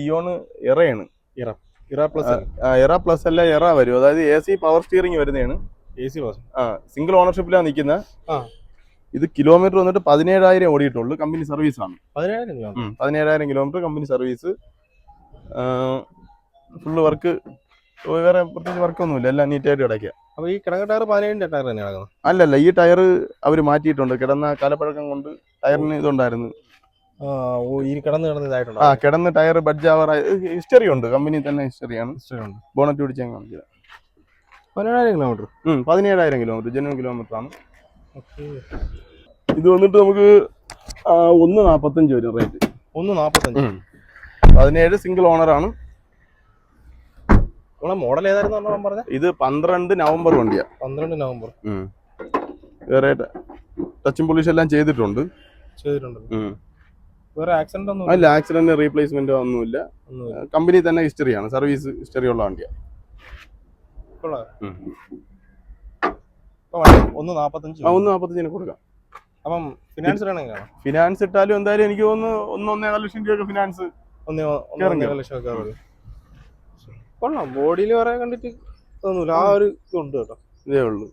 Eon എറയാണ് ഇറ. ഇറ plus എറ പ്ലസ് അല്ല എറ വരും. അതായത് എ സി പവർ സ്റ്റിയറിംഗ് വരുന്നതാണ്. എ സി പവർ ആ സിംഗിൾ ഓണർഷിപ്പിലാണ് നിൽക്കുന്നത് ആ. ഇത് കിലോമീറ്റർ വന്നിട്ട് പതിനേഴായിരം ഓടിയിട്ടുള്ളൂ. കമ്പനി സർവീസ് ആണ്. പതിനേഴായിരം kilometre company service full work വേറെ പ്രത്യേകിച്ച് വർക്കൊന്നുമില്ല എല്ലാം നീറ്റായിട്ട് കിടക്കുക. അപ്പൊ ഈ കിടങ്ങ ടയർ പതിനേഴിന്റെ ടയർ തന്നെ കിടക്കുന്നത്? അല്ലല്ല ഈ ടയർ അവർ മാറ്റിയിട്ടുണ്ട്. കിടന്ന കാലപ്പഴക്കം കൊണ്ട് ടയറിന് ഇതുണ്ടായിരുന്നു. കിടന്ന് കിടന്ന് ഇതായിട്ടുണ്ടോ? ആ കിടന്ന് ടയർ ബഡ്ജ് ആവറായി ഹിസ്റ്ററി ഉണ്ട്. കമ്പനി തന്നെ ഹിസ്റ്ററിയാണ് ഉണ്ട്. ബോണറ്റ് പിടിച്ച് കാണിച്ചത് പതിനേഴായിരം കിലോമീറ്റർ. പതിനേഴായിരം കിലോമീറ്റർ. ജനുവൻ കിലോമീറ്റർ ആണ് ഇത് വന്നിട്ട് നമുക്ക് ഒന്ന് നാൽപ്പത്തഞ്ച് വരും റേറ്റ്. ഒന്ന് നാപ്പത്തഞ്ച്. പതിനേഴ് സിംഗിൾ ഓണർ ആണ്. നമ്മളെ മോഡൽ ഏതായിരുന്നു പറഞ്ഞ പറഞ്ഞ? ഇത് പന്ത്രണ്ട് നവംബർ വണ്ടിയാ. പന്ത്രണ്ട് നവംബർ. വേറെ ടച്ചും പോളിഷ് എല്ലാം ചെയ്തിട്ടുണ്ട്. ചെയ്തിട്ടുണ്ട്. വേറെ ആക്സിഡന്റ് ഒന്നും അല്ല ആക്സിഡന്റ് റീപ്ലേസ്മെന്റ് ഒന്നുമില്ല. കമ്പനി തന്നെ ഹിസ്റ്ററിയാണ് സർവീസ് ഹിസ്റ്ററി ഉള്ള വണ്ടിയാണ് ഒന്ന് നാപ്പത്തഞ്ച് ഒന്ന് നാൽപ്പത്തഞ്ചിന് കൊടുക്കാം. അപ്പം ഫിനാൻസ് എങ്ങനെയാണ് ഫിനാൻസ് ഇട്ടാലും എന്തായാലും എനിക്ക് തോന്നുന്നു ഒന്ന് ഒന്നേകാൽ ലക്ഷം രൂപയൊക്കെ ഫിനാൻസ് ഒന്ന് കേറും, ഒന്നര ലക്ഷം ഒക്കെ. കൊള്ളാം. ബോഡിയിൽ വരെ കണ്ടിട്ട് തോന്നൂല ആ ഒരു ഇതുണ്ട് കേട്ടോ. ഇതേ ഉള്ളൂ.